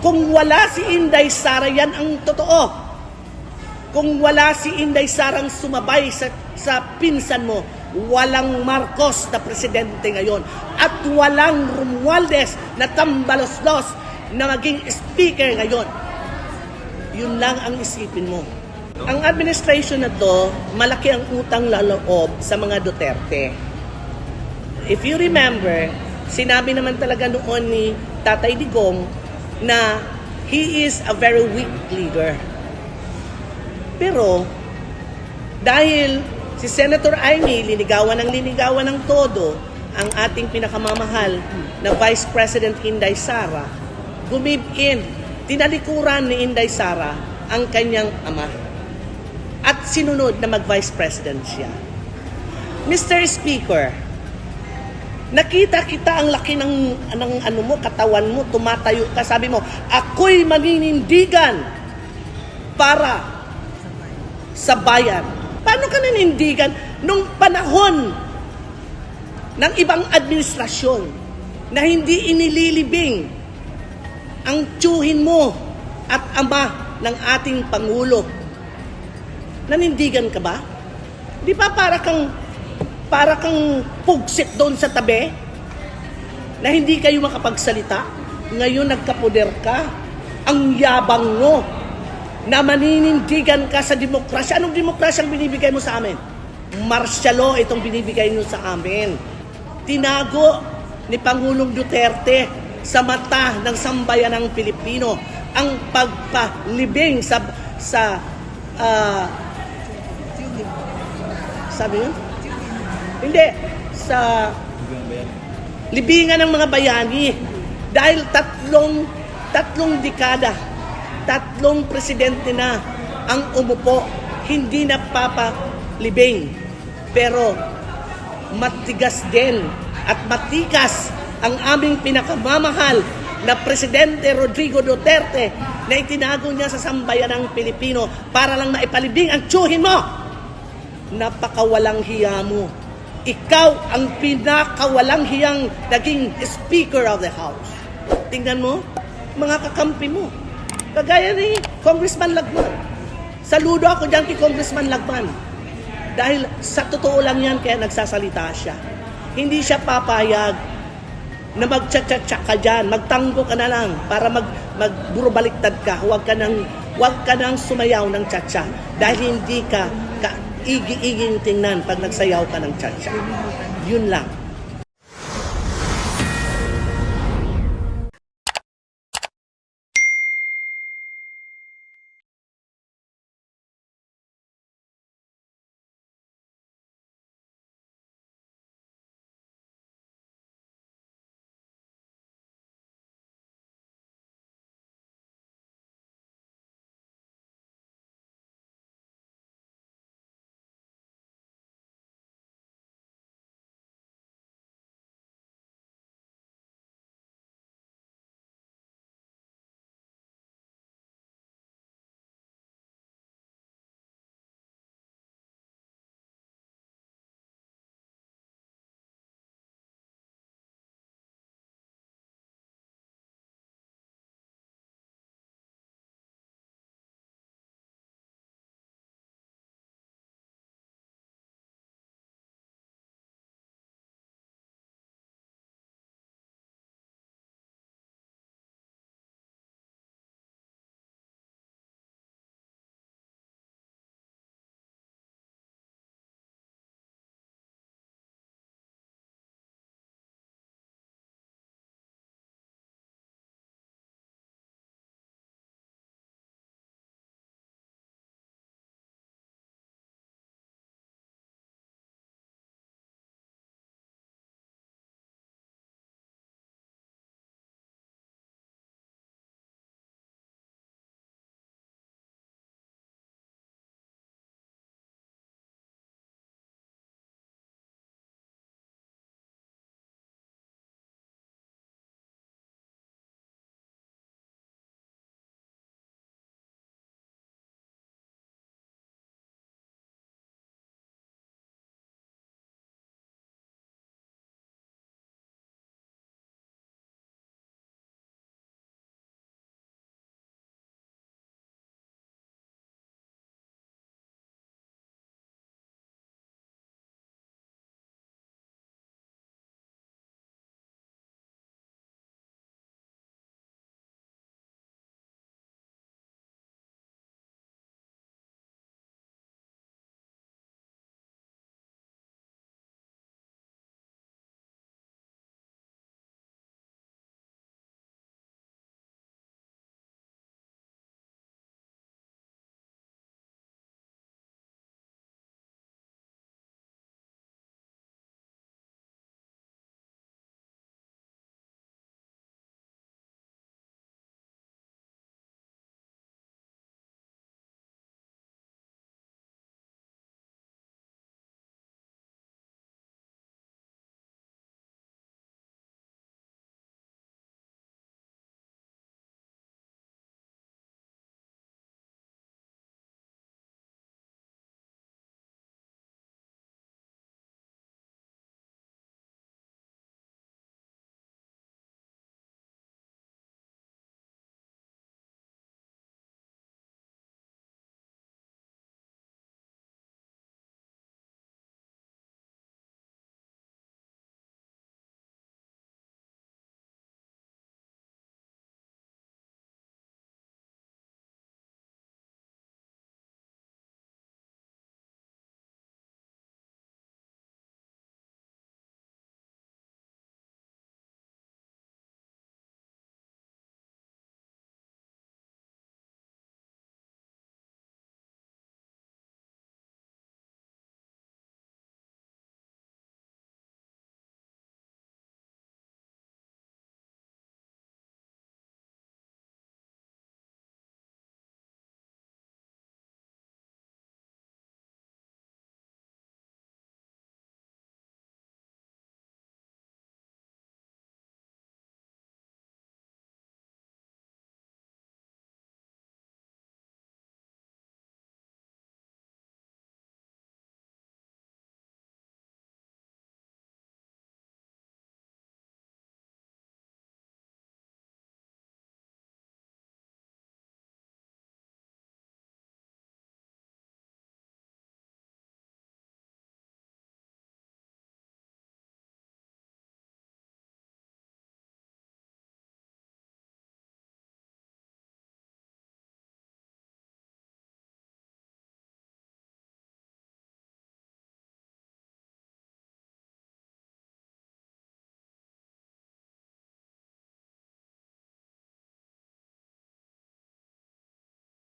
Kung wala si Inday Sara, yan ang totoo. Kung wala si Inday Sarang sumabay sa, sa pinsan mo, walang Marcos na presidente ngayon. At walang Romualdez na tambalos-los na maging speaker ngayon. Yun lang ang isipin mo. Ang administration na to, malaki ang utang laloob sa mga Duterte. If you remember, sinabi naman talaga noon ni Tatay Digong na he is a very weak leader. Pero, dahil si Senator Amy linigawan ng linigawan ng todo ang ating pinakamamahal na Vice President Inday Sara, gumib in, tinalikuran ni Inday Sara ang kanyang ama. At sinunod na mag-Vice President siya. Mr. Speaker, nakita kita ang laki ng, ng ano mo, katawan mo, tumatayo ka, sabi mo, ako'y maninindigan para sa bayan. Paano ka nanindigan nung panahon ng ibang administrasyon na hindi inililibing ang tiyuhin mo at ama ng ating Pangulo? Nanindigan ka ba? Di ba para kang para kang pugsit doon sa tabi na hindi kayo makapagsalita? Ngayon nagkapoder ka. Ang yabang mo na maninindigan ka sa demokrasya. Anong demokrasya ang binibigay mo sa amin? Martial law itong binibigay nyo sa amin. Tinago ni Pangulong Duterte sa mata ng sambayan ng Pilipino ang pagpalibing sa sa ah, sabi yun? Hindi. Sa libingan ng mga bayani. Dahil tatlong, tatlong dekada, tatlong presidente na ang umupo, hindi napapalibing. Pero matigas din at matikas ang aming pinakamamahal na Presidente Rodrigo Duterte na itinago niya sa sambayan ng Pilipino para lang maipalibing ang tsuhin mo napakawalang hiya mo. Ikaw ang pinakawalang hiyang naging Speaker of the House. Tingnan mo, mga kakampi mo. Kagaya ni Congressman Lagman. Saludo ako dyan kay Congressman Lagman. Dahil sa totoo lang yan, kaya nagsasalita siya. Hindi siya papayag na magtsatsatsak ka dyan, magtanggo ka na lang para mag, magburubaliktad ka. Huwag ka nang, huwag ka nang sumayaw ng tsatsa dahil hindi ka igi-iging tingnan pag nagsayaw ka ng tsatsa. Yun lang.